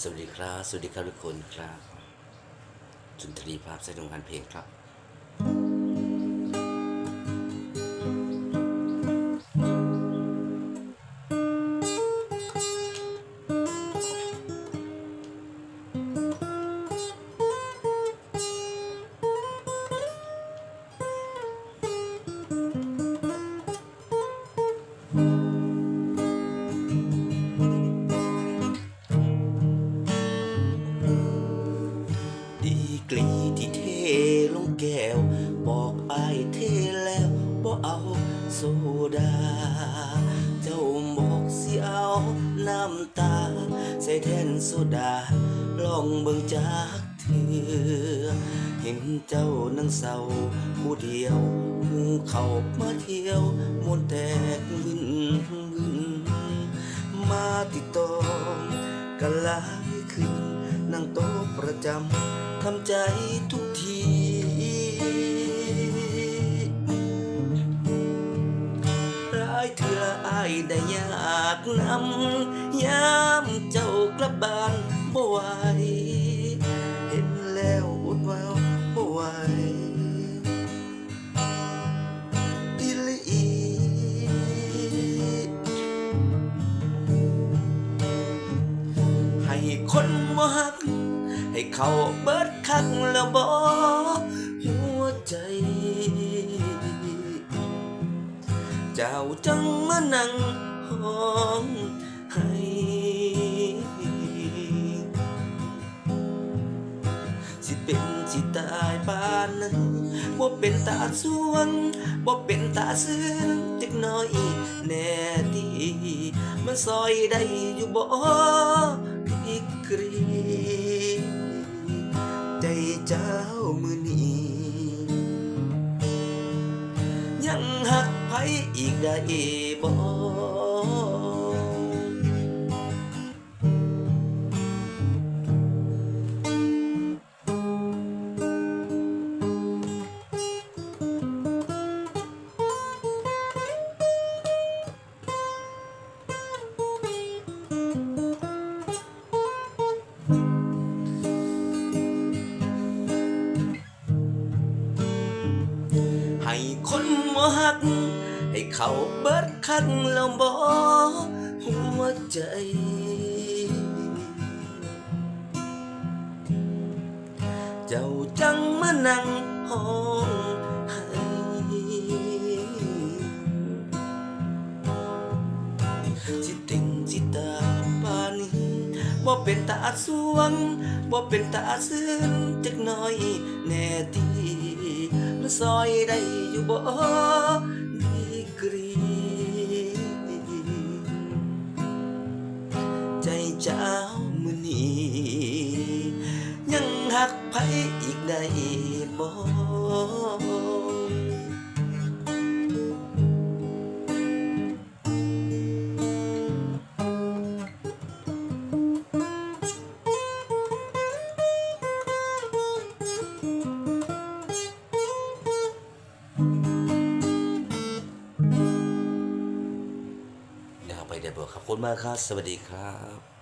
สวัสดีครับ สวัสดีครับทุกคนครับสุนทรีภาพแสดงการเพลงครับ แก้ว บอกอายเทแล้วบ่เอาโซดา เจ้าบอกสิเอาน้ำตา ใส่แทนโซดา ลองเบิ่งจากเถือเห็นเจ้านั่งเศร้าผู้เดียวหมูเขามาเที่ยวมวนแตกวินวินมาติดต่อกันหลายคืนนั่งโต๊ะประจำทำใจทุกทีายเถื่ออายได้ยากนำยามเจ้ากลับบ้านบ่ไหวเห็นแล้วอดเว้าบ่ไหวอีหลีให้คนบ่ฮัก ให้เขาเบิดคักแล้วบ่หัวใจ เจ้าจังมานั่งห้องให้สิเป็นสิตายปานนั้นบ่เป็นตาสวงบ่เป็นตาซื่นจักน้อยแน่ดีมันซอยได้อยู่บ่พิกรีใจเจ้ามือนี้ยังหัก ไผอีกได้บ่ ให้คนบ่ฮัก ให้เขาเบิดคักแล้วบ่หัวใจเจ้าจังมานั่งห้อง บ่เป็นตาสวงบ่เป็นตาซื่นจักหน่อยแน่ทีมันซอยได้อยู่บ่ดีกรีใจเจ้ามือนี้ยังหักไผอีกได้บ่ เดี๋ยวเอาไปเดี๋ยวบอกครับขอบคุณมากครับ สวัสดีครับ